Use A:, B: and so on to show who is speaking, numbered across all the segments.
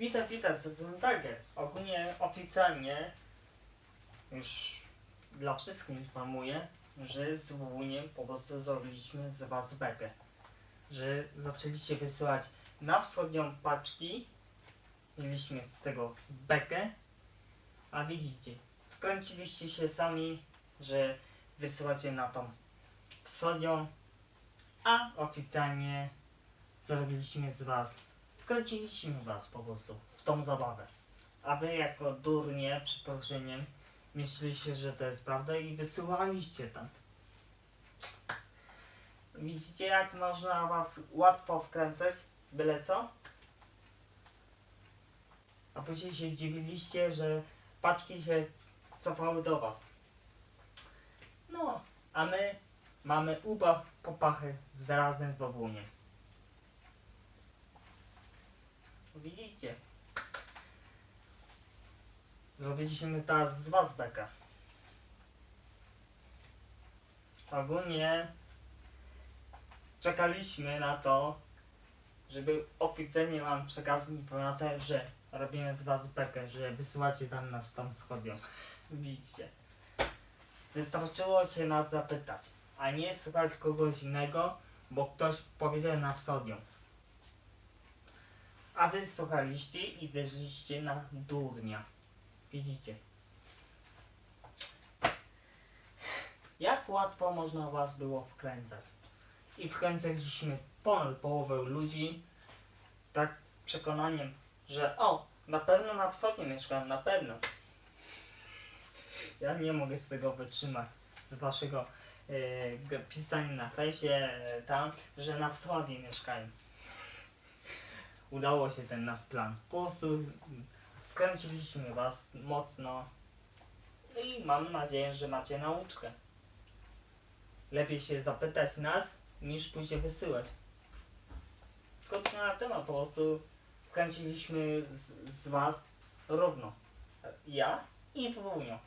A: Witam, witam, Cezanne Tiger. Ogólnie oficjalnie już dla wszystkich informuję, że z Wuniem po prostu zrobiliśmy z was bekę. Że zaczęliście wysyłać na wschodnią paczki. Mieliśmy z tego bekę. A widzicie, wkręciliście się sami, że wysyłacie na tą wschodnią, a oficjalnie zrobiliśmy z was wkręciliśmy was po prostu w tą zabawę. A wy jako durnie, przeproszeniem, myśleliście, że to jest prawda i wysyłaliście tam. Widzicie jak można was łatwo wkręcać, byle co? A później się zdziwiliście, że paczki się cofały do was. No, a my mamy ubaw popachy z razem w obłunie. Widzicie? Zrobiliśmy teraz z was beka. Ogólnie czekaliśmy na to, żeby oficjalnie wam przekazać informację, że robimy z was bekę, że wysyłacie tam nas tam wschodnią. Widzicie? Wystarczyło się nas zapytać, a nie słuchać kogoś innego, bo ktoś powiedział na wschodnią. A wy słuchaliście i wierzyliście na durnia. Widzicie? Jak łatwo można was było wkręcać? I wkręcaliśmy ponad połowę ludzi tak przekonaniem, że o, na pewno na wschodzie mieszkam, na pewno. Ja nie mogę z tego wytrzymać, z waszego g- pisania na fejsie e, tam, że na wschodzie mieszkają udało się ten nasz plan. Po prostu wkręciliśmy was mocno No i mam nadzieję, że macie nauczkę. Lepiej się zapytać nas, niż później wysyłać. Krótko na temat, po prostu wkręciliśmy z, z was równo. Ja i Wunio.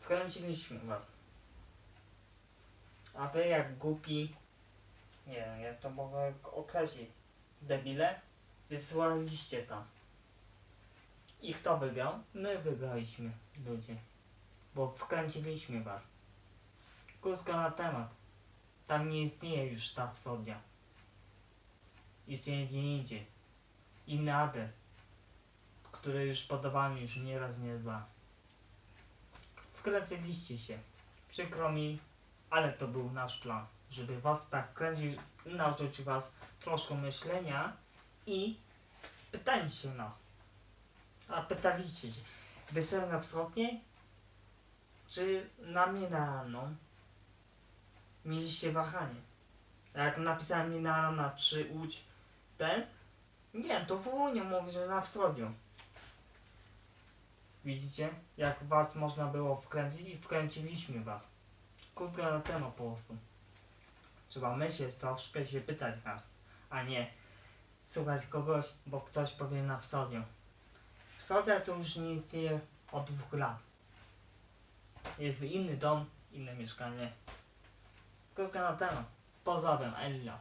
A: Wkręciliśmy was. A wy jak głupi, nie wiem, ja to mogę określić debile, wysyłaliście tam. I kto wygrał? My wygraliśmy, ludzie. Bo wkręciliśmy was. Krótko na temat. Tam nie istnieje już ta wschodnia. Istnieje gdzie indziej. Inny adres, który już podawałem już nie raz, nie dwa. Wkręciliście się. Przykro mi, ale to był nasz plan. Żeby was tak kręcić, nauczyć was troszkę myślenia i pytanie się nas. A pytaliście się, wysyłam na wschodniej? Czy na mnie na? Mieliście wahanie. Jak napisałem mi na rano na 3 łódź ten? Nie, to Wołonia mówi, że na wschodnią. Widzicie? Jak was można było wkręcić i wkręciliśmy was. Krótko na temat po prostu. Trzeba myśleć, troszkę się pytać nas, a nie słuchać kogoś, bo ktoś powie na wschodzie. Wschodzie to już nie istnieje od dwóch lat. Jest inny dom, inne mieszkanie. Krótko na temat. Pozdrawiam, Ella.